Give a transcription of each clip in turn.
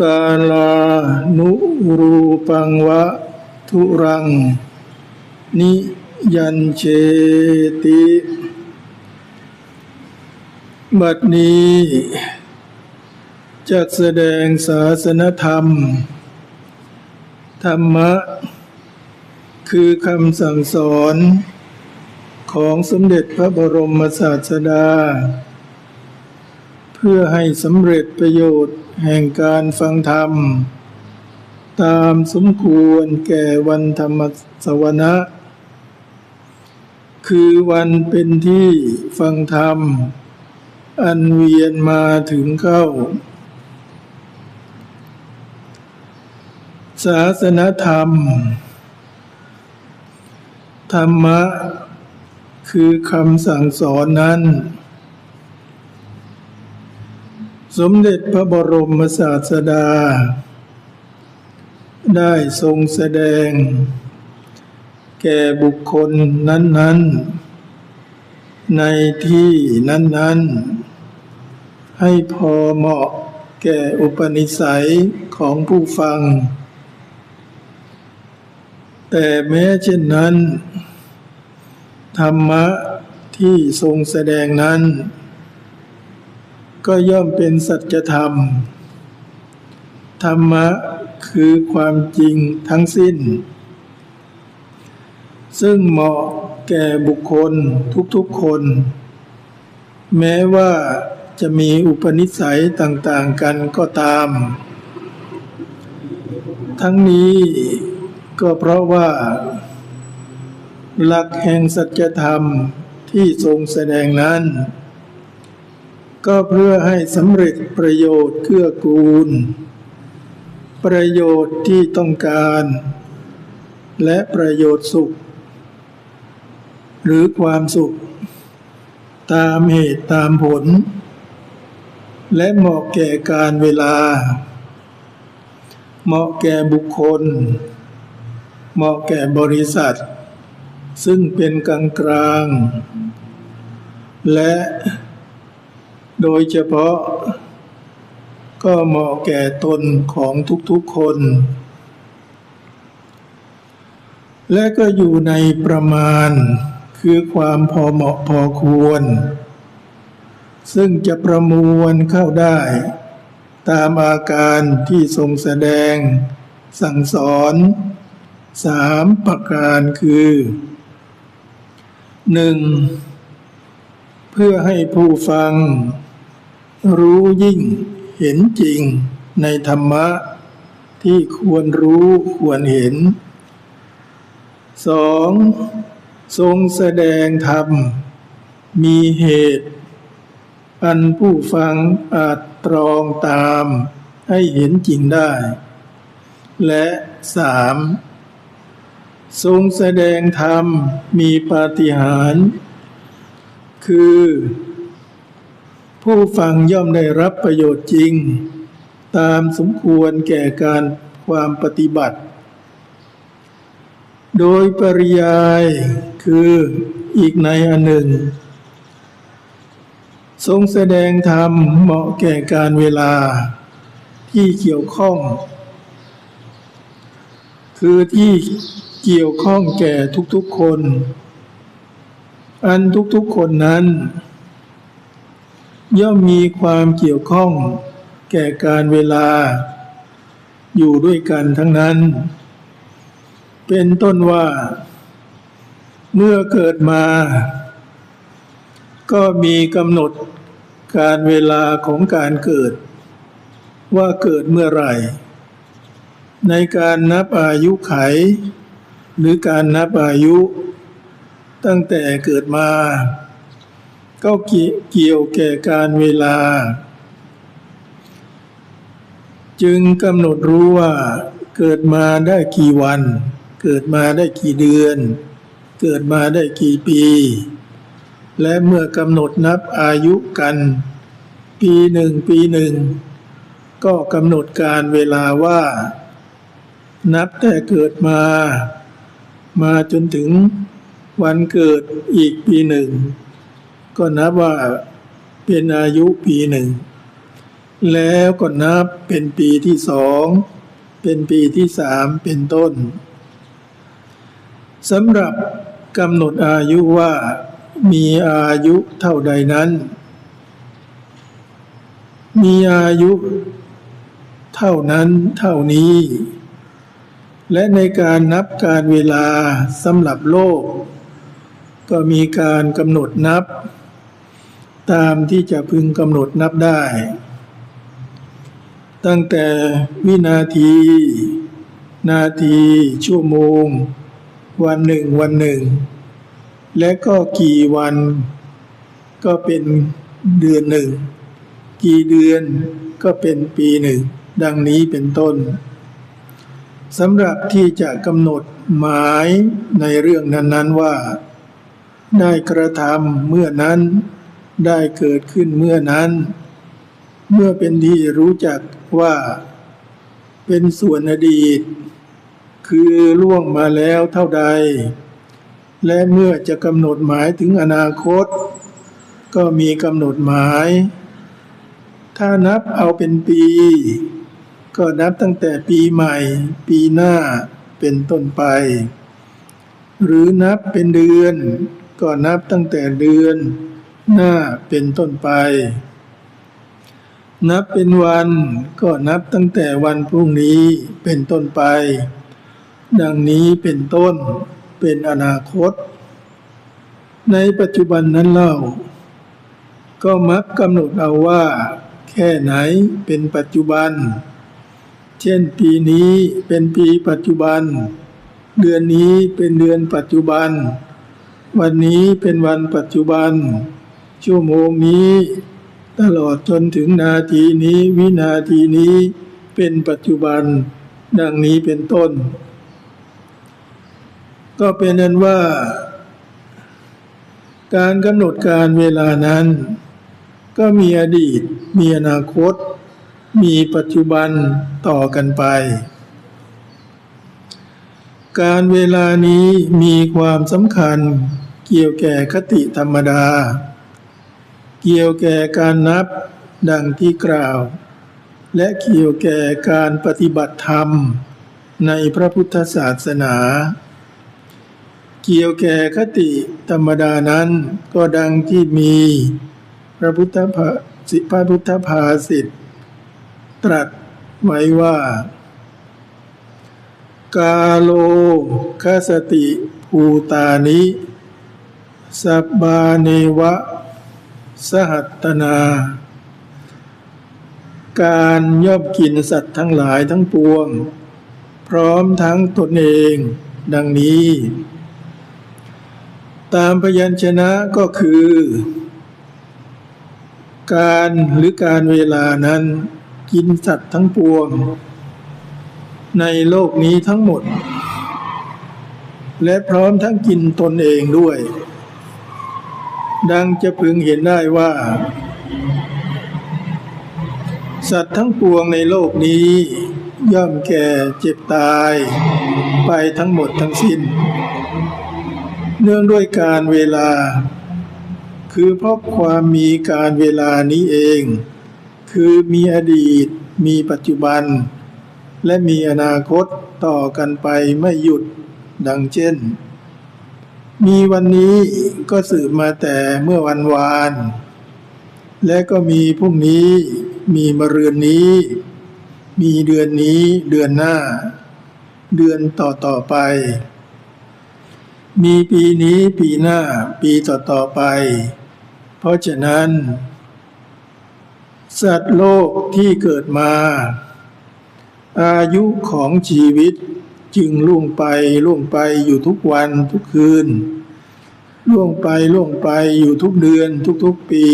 กาลานุรูปังวะทุรัง นิยันเชติ บัดนี้จักแสดงศาสนธรรม ธรรมะ คือคำสั่งสอนของสมเด็จพระบรมศาสดา พื่อให้สำเร็จประโยชน์แห่งการฟังธรรม ตามสมควรแก่วันธรรมสวนะ คือวันเป็นที่ฟังธรรม อันเวียนมาถึงเข้า ศาสนธรรม ธรรมะ คือคำสั่งสอนนั้น สมเด็จพระบรมศาสดา ได้ทรงแสดง แก่บุคคลนั้น ๆ ในที่นั้น ๆ ให้พอเหมาะแก่อุปนิสัยของผู้ฟัง แต่แม้เช่นนั้น ธรรมะที่ทรงแสดงนั้น ก็ย่อมเป็นสัจธรรม ธรรมะคือความจริงทั้งสิ้น ซึ่งเหมาะแก่บุคคลทุกๆคน แม้ว่าจะมีอุปนิสัยต่างๆกันก็ตาม ทั้งนี้ก็เพราะว่า หลักแห่งสัจธรรมที่ทรงแสดงนั้น ก็เพื่อให้สำเร็จประโยชน์เกื้อกูล ประโยชน์ที่ต้องการ และประโยชน์สุข หรือความสุข ตามเหตุตามผล และเหมาะแก่การเวลา เหมาะแก่บุคคล เหมาะแก่บริษัท ซึ่งเป็นกลางกลางและ โดยเฉพาะก็เหมาะแก่ตนของทุกๆคน และก็อยู่ในประมาณคือความพอเหมาะพอควร ซึ่งจะประมวลเข้าได้ ตามอาการที่ทรงแสดง สั่งสอนสามประการคือหนึ่งเพื่อให้ผู้ฟัง รู้ยิ่งเห็นจริงในธรรมะ ที่ควรรู้ควรเห็นสองทรงแสดงธรรม มีเหตุ อันผู้ฟังอาจตรองตามให้เห็นจริงได้ และสามทรงแสดงธรรมมีปาฏิหาริย์คือ ผู้ฟังย่อมได้รับประโยชน์จริง ตามสมควรแก่การความปฏิบัติ โดยปริยายคืออีกในอันหนึ่ง ทรงแสดงธรรมเหมาะแก่การเวลาที่เกี่ยวข้อง คือที่เกี่ยวข้องแก่ทุกๆคน อันทุกๆคนนั้น ย่อมมีความเกี่ยวข้องแก่การเวลา อยู่ด้วยกันทั้งนั้น เป็นต้นว่า เมื่อเกิดมา ก็มีกำหนดการเวลาของการเกิด ว่าเกิดเมื่อไหร่ ในการนับอายุไข หรือการนับอายุ ตั้งแต่เกิดมา ก็เกี่ยวแก่การเวลา จึงกำหนดรู้ว่า เกิดมาได้กี่วัน เกิดมาได้กี่เดือน เกิดมาได้กี่ปี และเมื่อกำหนดนับอายุกัน ปีหนึ่งปีหนึ่งก็กำหนดการเวลาว่า นับแต่เกิดมา มาจนถึงวันเกิดอีกปีหนึ่ง ก็นับว่าเป็นอายุปีหนึ่ง แล้วก็นับเป็นปีที่สองเป็นปีที่สามเป็นต้นสำหรับกำหนดอายุว่ามีอายุเท่าใดนั้น มีอายุเท่านั้นเท่านี้ และในการนับการเวลาสำหรับโลก ก็มีการกำหนดนับ ตามที่จะพึงกำหนดนับได้ ตั้งแต่วินาที นาที ชั่วโมง วันหนึ่งวันหนึ่ง และก็กี่วัน ก็เป็นเดือนหนึ่ง กี่เดือนก็เป็นปีหนึ่ง ดังนี้เป็นต้นสำหรับที่จะกำหนดหมายในเรื่องนั้น ๆว่า ได้กระทำเมื่อนั้น ได้เกิดขึ้นเมื่อนั้น เมื่อเป็นที่รู้จักว่าเป็นส่วนอดีต คือล่วงมาแล้วเท่าใด และเมื่อจะกำหนดหมายถึงอนาคต ก็มีกำหนดหมาย ถ้านับเอาเป็นปี ก็นับตั้งแต่ปีใหม่ ปีหน้าเป็นต้นไป หรือนับเป็นเดือน ก็นับตั้งแต่เดือน หน้าเป็นต้นไป นับเป็นวันก็นับตั้งแต่วันพรุ่งนี้เป็นต้นไป ดังนี้เป็นต้นเป็นอนาคต ในปัจจุบันนั้นเล่า ก็มักกำหนดเอาว่า แค่ไหนเป็นปัจจุบัน เช่นปีนี้เป็นปีปัจจุบัน เดือนนี้เป็นเดือนปัจจุบัน วันนี้เป็นวันปัจจุบัน ชั่วโมงนี้ ตลอดจนถึงนาทีนี้ วินาทีนี้เป็นปัจจุบัน ดังนี้เป็นต้น ก็เป็นนั้นว่า การกำหนดการเวลานั้น ก็มีอดีต มีอนาคต มีปัจจุบันต่อกันไปการเวลานี้มีความสำคัญเกี่ยวแก่คติธรรมดา เกี่ยวแก่การนับดังที่กล่าว และเกี่ยวแก่การปฏิบัติธรรม ในพระพุทธศาสนา เกี่ยวแก่คติธรรมดานั้นก็ดังที่มี พระพุทธภาสิพระพุทธภาสิทตรัสไว้ว่า กาโลคสติภูตานิ สับบาเนวะ สหัตนา การย่อมกินสัตว์ทั้งหลายทั้งปวง พร้อมทั้งตนเอง ดังนี้ ตามพยัญชนะก็คือ การหรือการเวลานั้น กินสัตว์ทั้งปวง ในโลกนี้ทั้งหมด และพร้อมทั้งกินตนเองด้วย ดังจะพึงเห็นได้ว่า สัตว์ทั้งปวงในโลกนี้ ย่อมแก่เจ็บตาย ไปทั้งหมดทั้งสิ้น เนื่องด้วยการเวลา คือเพราะความมีการเวลานี้เอง คือมีอดีต มีปัจจุบัน และมีอนาคตต่อกันไปไม่หยุดดังเช่น มีวันนี้ก็สืบมาแต่เมื่อวันวาน และก็มีพรุ่งนี้มีมะรืนนี้ มีเดือนนี้เดือนหน้า เดือนต่อต่อไป มีปีนี้ปีหน้าปีต่อต่อไป เพราะฉะนั้น สัตว์โลกที่เกิดมา อายุของชีวิต จึงล่วงไปล่วงไปอยู่ทุกวันทุกคืนล่วงไปล่วงไปอยู่ทุกเดือนทุกๆปี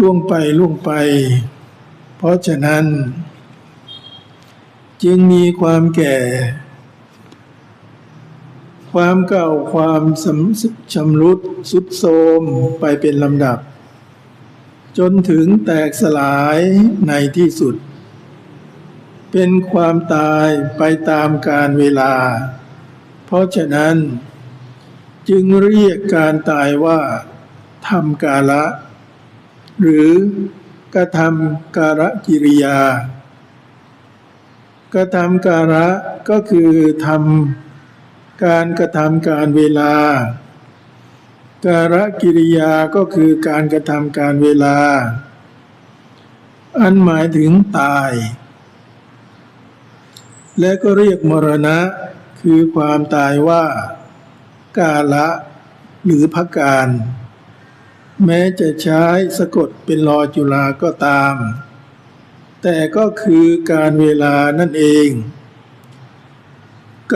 ล่วงไปล่วงไป เพราะฉะนั้น จึงมีความแก่ ความเก่าความสำชำรุดสุดโทรมไปเป็นลำดับ จนถึงแตกสลายในที่สุด เป็นความตายไปตามกาลเวลา เพราะฉะนั้น จึงเรียกการตายว่าทำกาละ หรือกระทำการะกิริยากระทำการะก็คือทำการกระทำการเวลา การะกิริยาก็คือการกระทำการเวลา อันหมายถึงตาย และก็เรียกมรณะ คือความตายว่า กาละหรือพักการ แม้จะใช้สะกดเป็นลอจุลาก็ตาม แต่ก็คือการเวลานั่นเอง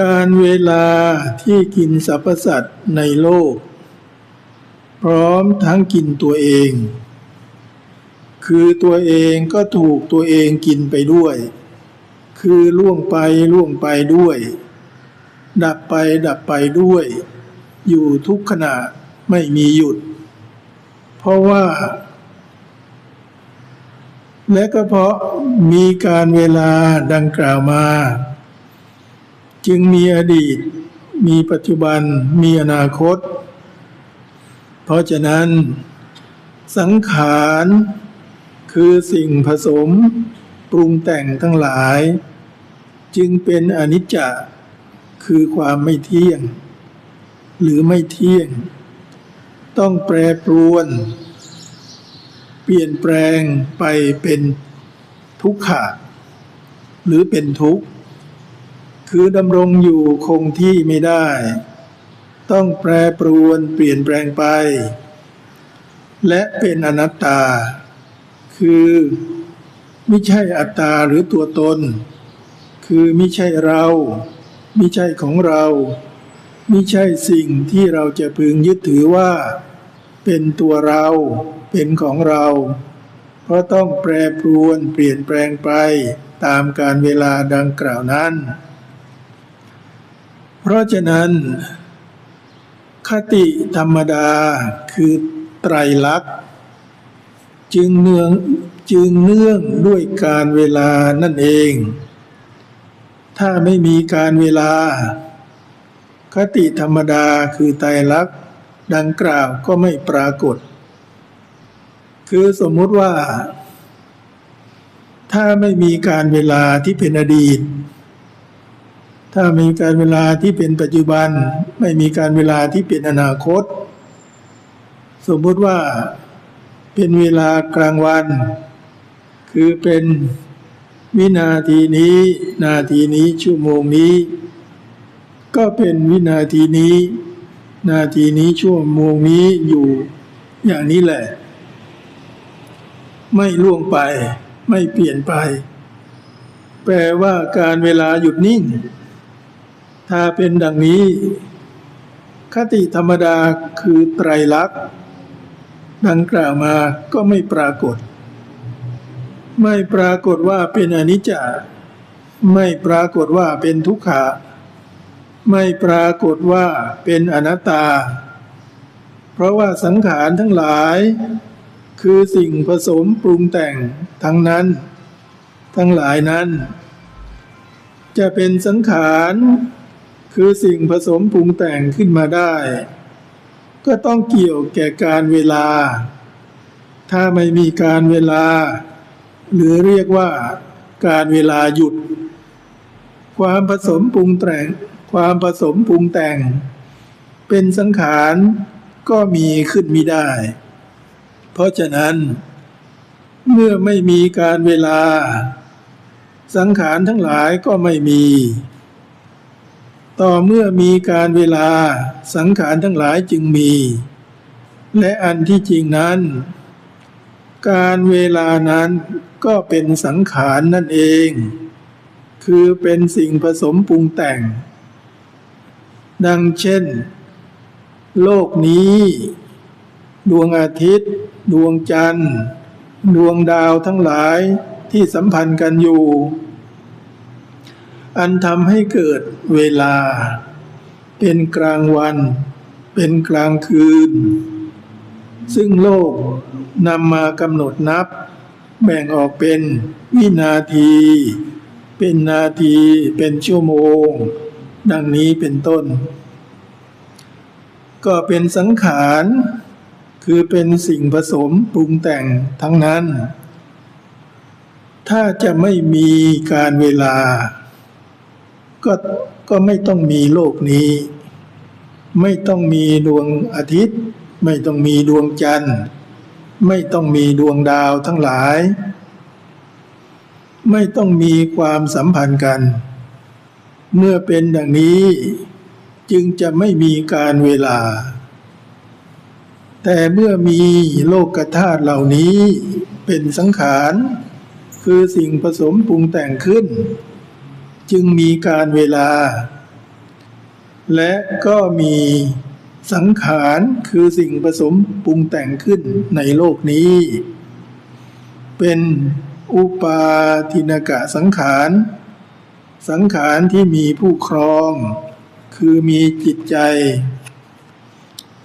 การเวลาที่กินสรรพสัตว์ในโลก พร้อมทั้งกินตัวเอง คือตัวเองก็ถูกตัวเองกินไปด้วย คือล่วงไปล่วงไปด้วย ดับไปดับไปด้วย อยู่ทุกขณะไม่มีหยุด เพราะว่า และก็เพราะมีการเวลาดังกล่าวมา จึงมีอดีต มีปัจจุบันมีอนาคต เพราะฉะนั้น สังขารคือสิ่งผสม ปรุงแต่งทั้งหลาย จึงเป็นอนิจจคือความไม่เที่ยง หรือไม่เที่ยง ต้องแปรปรวน เปลี่ยนแปลงไปเป็นทุกขะหรือเป็นทุกข์ คือดำรงอยู่คงที่ไม่ได้ ต้องแปรปรวนเปลี่ยนแปลงไป และเป็นอนัตตา คือ ไม่ใช่อัตตาหรือตัวตน คือไม่ใช่เราไม่ใช่ของเราไม่ใช่สิ่งที่เราจะพึงยึดถือว่า เป็นตัวเรา เป็นของเรา เพราะต้องแปรปรวนเปลี่ยนแปลงไปตามการเวลาดังกล่าวนั้น เพราะฉะนั้น คติธรรมดาคือไตรลักษณ์ จึงเนื่อง จึงเนื่องด้วยการเวลานั่นเอง ถ้าไม่มีการเวลา คติธรรมดาคือไตรลักษณ์ดังกล่าวก็ไม่ปรากฏ คือสมมุติว่า ถ้าไม่มีการเวลาที่เป็นอดีต ถ้ามีการเวลาที่เป็นปัจจุบัน ไม่มีการเวลาที่เป็นอนาคต สมมุติว่าเป็นเวลากลางวัน คือเป็นวินาทีนี้ นาทีนี้ชั่วโมงนี้ ก็เป็นวินาทีนี้ นาทีนี้ชั่วโมงนี้อยู่อย่างนี้แหละ ไม่ล่วงไปไม่เปลี่ยนไป แปลว่าการเวลาหยุดนิ่ง ถ้าเป็นดังนี้ คติธรรมดาคือไตรลักษณ์ดังกล่าวมาก็ไม่ปรากฏ ไม่ปรากฏว่าเป็นอนิจจาไม่ปรากฏว่าเป็นทุกขะไม่ปรากฏว่าเป็นอนัตตา เพราะว่าสังขารทั้งหลาย คือสิ่งผสมปรุงแต่งทั้งนั้น ทั้งหลายนั้น จะเป็นสังขารคือสิ่งผสมปรุงแต่งขึ้นมาได้ ก็ต้องเกี่ยวแก่การเวลา ถ้าไม่มีการเวลา หรือเรียกว่าการเวลาหยุด ความผสมปรุงแต่ง ความผสมปรุงแต่ง เป็นสังขารก็มีขึ้นมิได้ เพราะฉะนั้น เมื่อไม่มีการเวลา สังขารทั้งหลายก็ไม่มี ต่อเมื่อมีการเวลาสังขารทั้งหลายจึงมี และอันที่จริงนั้น การเวลานั้นก็เป็นสังขารนั่นเอง คือเป็นสิ่งผสมปรุงแต่ง ดังเช่น โลกนี้ ดวงอาทิตย์ ดวงจันทร์ ดวงดาวทั้งหลายที่สัมพันธ์กันอยู่ อันทำให้เกิดเวลา เป็นกลางวัน เป็นกลางคืน ซึ่งโลก นำมากำหนดนับ แบ่งออกเป็นวินาที เป็นนาที เป็นชั่วโมง ดังนี้เป็นต้น ก็เป็นสังขารคือเป็นสิ่งผสมปรุงแต่งทั้งนั้น ถ้าจะไม่มีการเวลา ก็ก็ไม่ต้องมีโลกนี้ ไม่ต้องมีดวงอาทิตย์ ไม่ต้องมีดวงจันทร์ ไม่ต้องมีดวงดาวทั้งหลาย ไม่ต้องมีความสัมพันธ์กัน เมื่อเป็นดังนี้จึงจะไม่มีการเวลา แต่เมื่อมีโลกธาตุเหล่านี้เป็นสังขาร คือสิ่งผสมปรุงแต่งขึ้น จึงมีการเวลา และก็มี สังขารคือสิ่งผสมปรุงแต่งขึ้นในโลกนี้ เป็นอุปาทินกะสังขาร สังขารที่มีผู้ครอง คือมีจิตใจ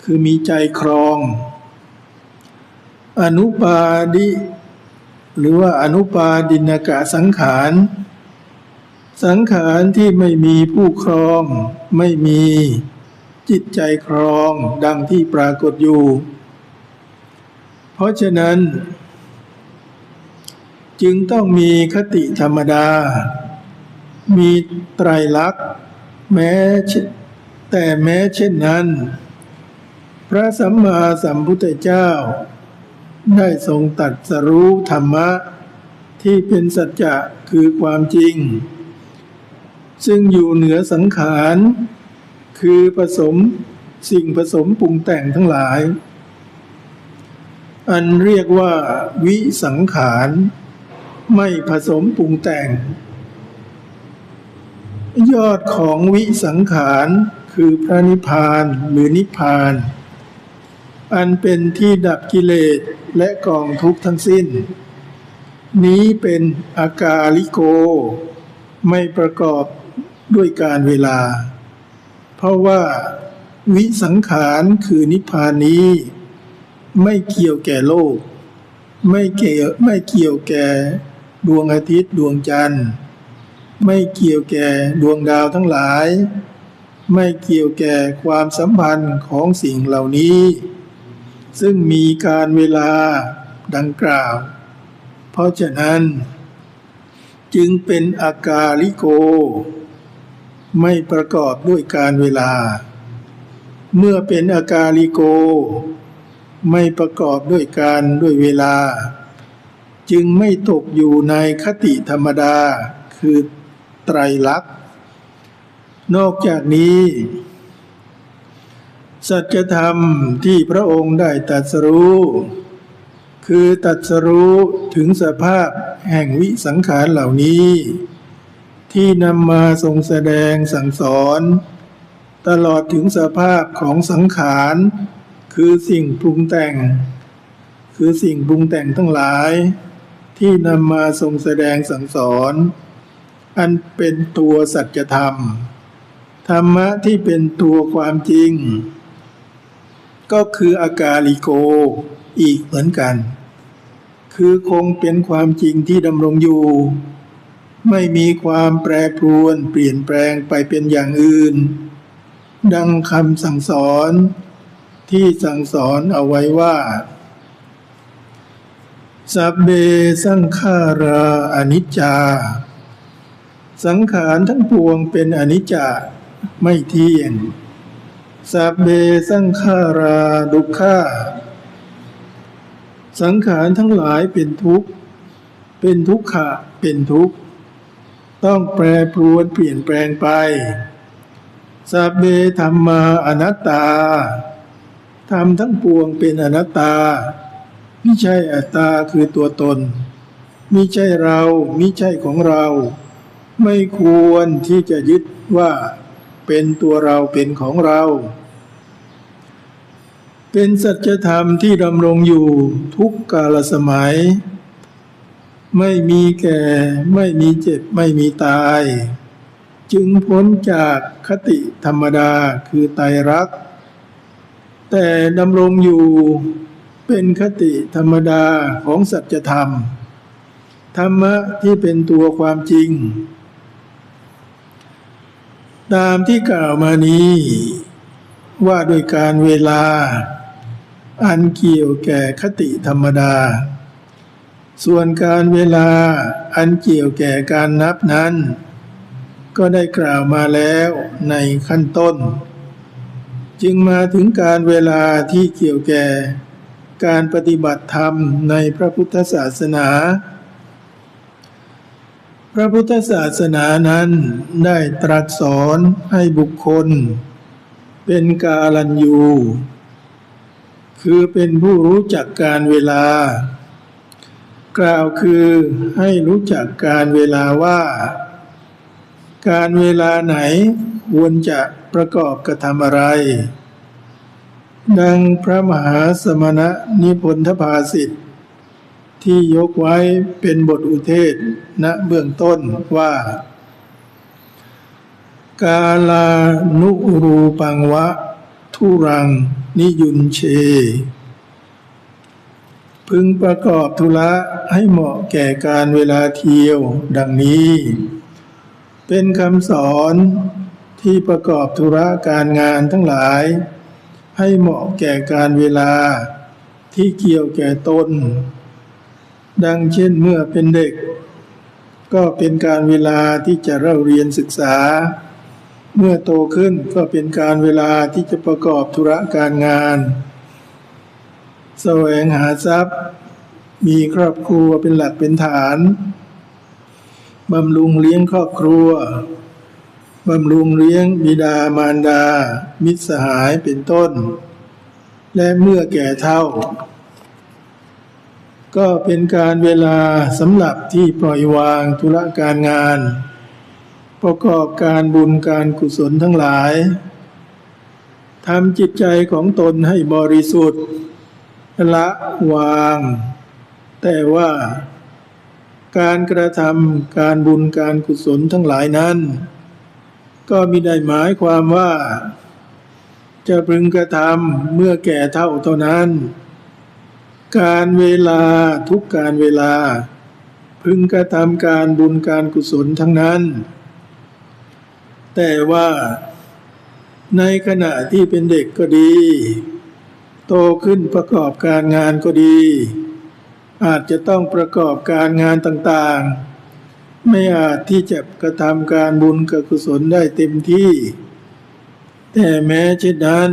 คือมีใจครอง อนุปาดิ หรือว่าอนุปาดินกะสังขาร สังขารที่ไม่มีผู้ครอง ไม่มี จิตใจครองดังที่ปรากฏอยู่ เพราะฉะนั้น จึงต้องมีคติธรรมดา มีไตรลักษณ์แม้แต่แม้เช่นนั้น พระสัมมาสัมพุทธเจ้า ได้ทรงตัดสรู้ธรรมะ ที่เป็นสัจจะคือความจริง ซึ่งอยู่เหนือสังขาร คือผสมสิ่งผสมปรุงแต่งทั้งหลาย อันเรียกว่าวิสังขารไม่ผสมปรุงแต่ง ยอดของวิสังขารคือพระนิพพานหรือนิพพาน อันเป็นที่ดับกิเลสและกองทุกข์ทั้งสิ้น นี้เป็นอากาลิโก ไม่ประกอบด้วยการเวลา เพราะว่าวิสังขารคือนิพพานนี้ ไม่เกี่ยวแก่โลก ไม่เกี่ยวไม่เกี่ยวแก่ดวงอาทิตย์ดวงจันทร์ ไม่เกี่ยวแก่ดวงดาวทั้งหลาย ไม่เกี่ยวแก่ความสัมพันธ์ของสิ่งเหล่านี้ ซึ่งมีการเวลาดังกล่าว เพราะฉะนั้น จึงเป็นอากาลิโก ไม่ประกอบด้วยการเวลา เมื่อเป็นอากาลิโก ไม่ประกอบด้วยการด้วยเวลา จึงไม่ตกอยู่ในคติธรรมดา คือไตรลักษณ์ นอกจากนี้ สัจธรรมที่พระองค์ได้ตรัสรู้ คือตรัสรู้ถึงสภาพแห่งวิสังขารเหล่านี้ ที่นำมาทรงแสดงสั่งสอน ตลอดถึงสภาพของสังขาร คือสิ่งปรุงแต่ง คือสิ่งปรุงแต่งทั้งหลาย ที่นำมาทรงแสดงสั่งสอน อันเป็นตัวสัจธรรม ธรรมะที่เป็นตัวความจริง ก็คืออากาลิโกอีกเหมือนกัน คือคงเป็นความจริงที่ดำรงอยู่ ไม่มีความแปรปรวนเปลี่ยนแปลงไปเป็นอย่างอื่น ดังคำสั่งสอน ที่สั่งสอนเอาไว้ว่า สัพเบสังขาราอนิจจา สังขารทั้งปวงเป็นอนิจจาไม่เที่ยงสัพเบสังขาราดุขาสังขารทั้งหลายเป็นทุกข์ เป็นทุกขะ เป็นทุกข์ ต้องแปรปรวนเปลี่ยนแปลงไปสัพเบธรรมาอนัตตาธรรมทั้งปวงเป็นอนัตตามิใช่อัตตาคือตัวตนมิใช่เรามิใช่ของเรา ไม่ควรที่จะยึดว่าเป็นตัวเราเป็นของเรา เป็นสัจธรรมที่ดำรงอยู่ทุกกาลสมัย ไม่มีแก่ ไม่มีเจ็บ ไม่มีตาย จึงพ้นจากคติธรรมดาคือไตรรัก แต่ดำรงอยู่เป็นคติธรรมดาของสัจธรรม ธรรมะที่เป็นตัวความจริง ตามที่กล่าวมานี้ ว่าโดยการเวลา อันเกี่ยวแก่คติธรรมดา ส่วนการเวลาอันเกี่ยวแก่การนับนั้น ก็ได้กล่าวมาแล้วในขั้นต้น จึงมาถึงการเวลาที่เกี่ยวแก่การปฏิบัติธรรมในพระพุทธศาสนา พระพุทธศาสนานั้นได้ตรัสสอนให้บุคคล เป็นกาลันยู คือเป็นผู้รู้จักการเวลา กล่าวคือให้รู้จักการเวลาว่า การเวลาไหนควรจะประกอบกระทำอะไร ดังพระมหาสมณะนิพนธภาสิทธิ์ที่ยกไว้เป็นบทอุเทศณเบื้องต้นว่า กาลานุรูปังวะ ทุรัง นิยุนเช พึงประกอบธุระให้เหมาะแก่การเวลาเที่ยวดังนี้ เป็นคำสอนที่ประกอบธุระการงานทั้งหลาย ให้เหมาะแก่การเวลาที่เกี่ยวแก่ตน ดังเช่นเมื่อเป็นเด็ก ก็เป็นการเวลาที่จะเล่าเรียนศึกษา เมื่อโตขึ้นก็เป็นการเวลาที่จะประกอบธุระการงาน แสวงหาทรัพย์ มีครอบครัวเป็นหลักเป็นฐาน บำรุงเลี้ยงครอบครัว บำรุงเลี้ยงบิดามารดา มิตรสหายเป็นต้น และเมื่อแก่เท่า ก็เป็นการเวลาสำหรับที่ปล่อยวางธุระการงาน ประกอบการบุญการกุศลทั้งหลายทำจิตใจของตนให้บริสุทธิ์ ละวาง แต่ว่าการกระทำการบุญการกุศลทั้งหลายนั้น ก็มิได้หมายความว่า จะพึงกระทำเมื่อแก่เท่าเท่านั้น การเวลาทุกการเวลา พึงกระทำการบุญการกุศลทั้งนั้น แต่ว่าในขณะที่เป็นเด็กก็ดี โตขึ้นประกอบการงานก็ดี อาจจะต้องประกอบการงานต่างๆ ไม่อาจที่จะกระทำการบุญกับกุศลได้เต็มที่ แต่แม้เช่นนั้น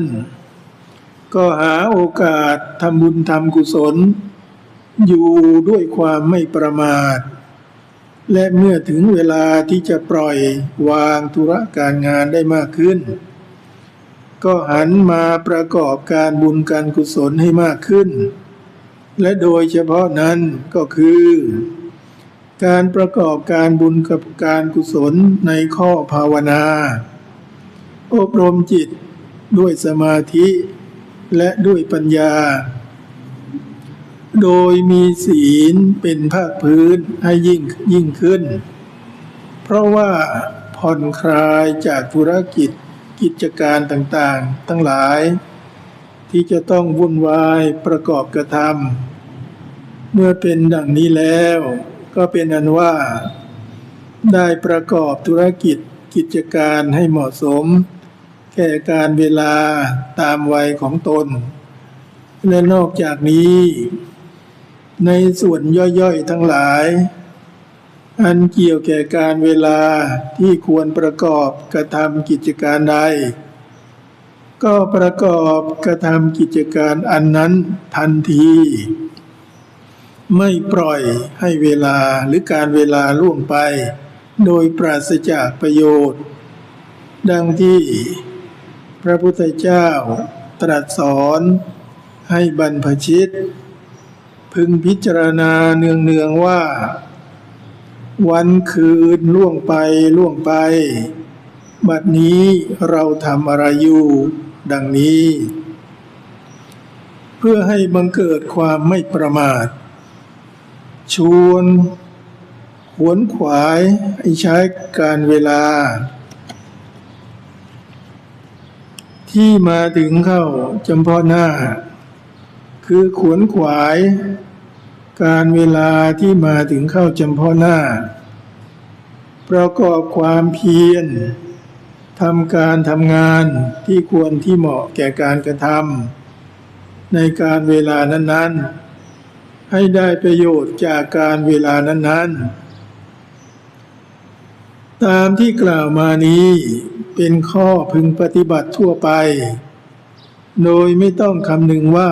ก็หาโอกาสทำบุญทำกุศล อยู่ด้วยความไม่ประมาท และเมื่อถึงเวลาที่จะปล่อยวางธุระการงานได้มากขึ้น ก็หันมาประกอบการบุญการกุศลให้มากขึ้น และโดยเฉพาะนั้นก็คือ การประกอบการบุญกับการกุศลในข้อภาวนา อบรมจิตด้วยสมาธิและด้วยปัญญา โดยมีศีลเป็นภาคพื้นให้ยิ่งยิ่งขึ้น เพราะว่าผ่อนคลายจากธุรกิจ กิจการต่างๆ ทั้งหลาย ที่จะต้องวุ่นวายประกอบกระทำเมื่อเป็นดังนี้แล้ว ก็เป็นอันว่า ได้ประกอบธุรกิจกิจการให้เหมาะสม แก่การเวลาตามวัยของตน และนอกจากนี้ ในส่วนย่อยๆทั้งหลาย อันเกี่ยวแก่การเวลาที่ควรประกอบกระทำกิจการใด ก็ประกอบกระทำกิจการอันนั้นทันที ไม่ปล่อยให้เวลาหรือการเวลาล่วงไป โดยปราศจากประโยชน์ ดังที่พระพุทธเจ้าตรัสสอนให้บรรพชิต พึงพิจารณาเนืองๆว่า วันคืนล่วงไปล่วงไป บัดนี้เราทำอะไรอยู่ ดังนี้ เพื่อให้บังเกิดความไม่ประมาท ชวนหวนขวายใช้การเวลา ที่มาถึงเข้าจำพาะหน้า คือขวนขวาย การเวลาที่มาถึงเข้าจำเพาะหน้า ประกอบความเพียรทำการทำงานที่ควรที่เหมาะแก่การกระทำในการเวลานั้น ๆ ให้ได้ประโยชน์จากการเวลานั้น ๆ ตามที่กล่าวมานี้เป็นข้อพึงปฏิบัติทั่วไป โดยไม่ต้องคำนึงว่า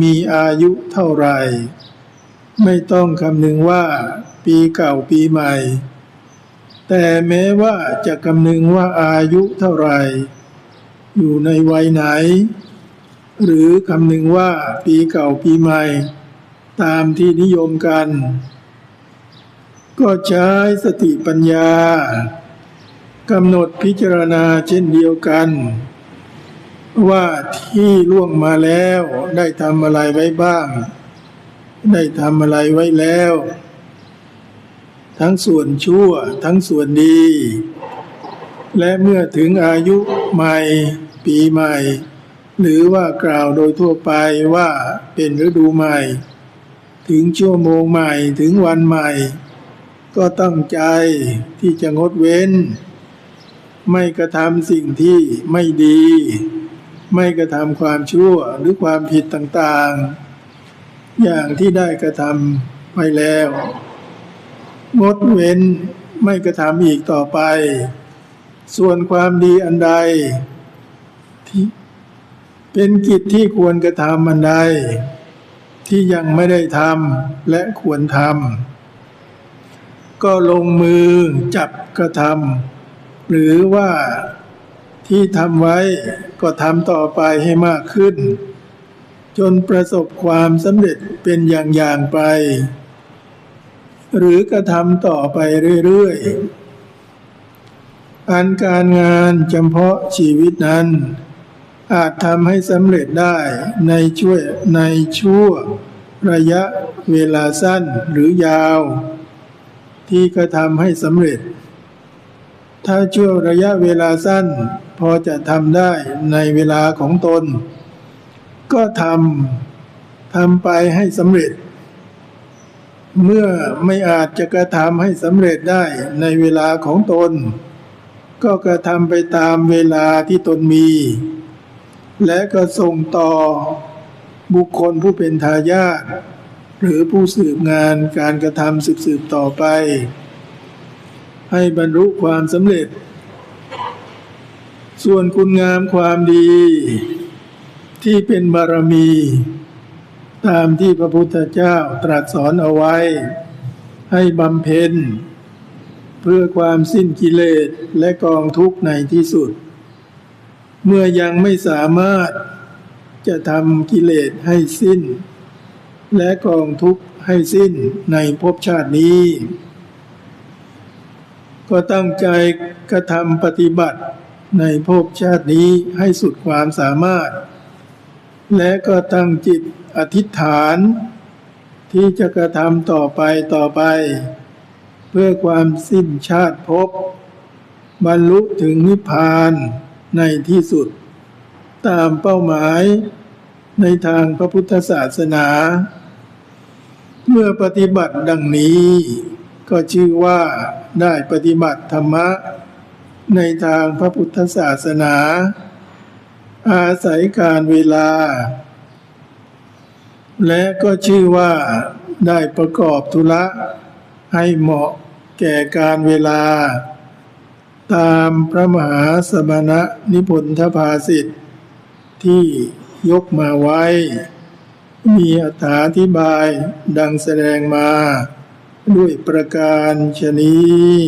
มีอายุเท่าไหร่ ไม่ต้องคำนึงว่าปีเก่าปีใหม่ แต่แม้ว่าจะคำนึงว่าอายุเท่าไหร่ อยู่ในวัยไหน หรือคำนึงว่าปีเก่าปีใหม่ ตามที่นิยมกัน ก็ใช้สติปัญญากำหนดพิจารณาเช่นเดียวกัน ว่าที่ล่วงมาแล้วได้ทำอะไรไว้บ้าง ได้ทำอะไรไว้แล้ว ทั้งส่วนชั่วทั้งส่วนดี และเมื่อถึงอายุใหม่ปีใหม่ หรือว่ากล่าวโดยทั่วไปว่าเป็นฤดูใหม่ ถึงชั่วโมงใหม่ถึงวันใหม่ ก็ตั้งใจที่จะงดเว้น ไม่กระทำสิ่งที่ไม่ดี ไม่กระทำความชั่วหรือความผิดต่างๆ อย่างที่ได้กระทำไปแล้ว งดเว้นไม่กระทำอีกต่อไป ส่วนความดีอันใดที่เป็นกิจที่ควรกระทำอันใด ที่ยังไม่ได้ทำและควรทำก็ลงมือจับกระทำหรือว่าที่ทำไว้ก็ทำต่อไปให้มากขึ้น จนประสบความสำเร็จเป็นอย่างๆไป หรือกระทำต่อไปเรื่อยๆ อันการงานจำเพาะชีวิตนั้น อาจทำให้สำเร็จได้ในช่วยในชั่วระยะเวลาสั้นหรือยาว ที่กระทำให้สำเร็จ ถ้าช่วงระยะเวลาสั้น พอจะทำได้ในเวลาของตน ก็ทำทำไปให้สำเร็จ เมื่อไม่อาจจะกระทำให้สำเร็จได้ในเวลาของตน ก็กระทำไปตามเวลาที่ตนมี และก็ส่งต่อบุคคลผู้เป็นทายาทหรือผู้สืบงานการกระทำสืบๆต่อไป ให้บรรลุความสำเร็จ ส่วนคุณงามความดี ที่เป็นบารมี ตามที่พระพุทธเจ้าตรัสสอนเอาไว้ ให้บำเพ็ญ เพื่อความสิ้นกิเลสและกองทุกข์ในที่สุด เมื่อยังไม่สามารถจะทำกิเลสให้สิ้น และกองทุกข์ให้สิ้นในภพชาตินี้ ก็ตั้งใจกระทำปฏิบัติในภพชาตินี้ให้สุดความสามารถ และก็ตั้งจิตอธิษฐาน ที่จะกระทำต่อไปต่อไป เพื่อความสิ้นชาติภพบรรลุถึงนิพพานในที่สุด ตามเป้าหมายในทางพระพุทธศาสนา เมื่อปฏิบัติดังนี้ ก็ชื่อว่าได้ปฏิบัติธรรมะ ในทางพระพุทธศาสนา อาศัยการเวลา และก็ชื่อว่าได้ประกอบธุระให้เหมาะแก่การเวลา ตามพระมหาสมณะนิพนธภาสิทธิ์ที่ยกมาไว้ มีอธิบายดังแสดงมา ด้วยประการชนี้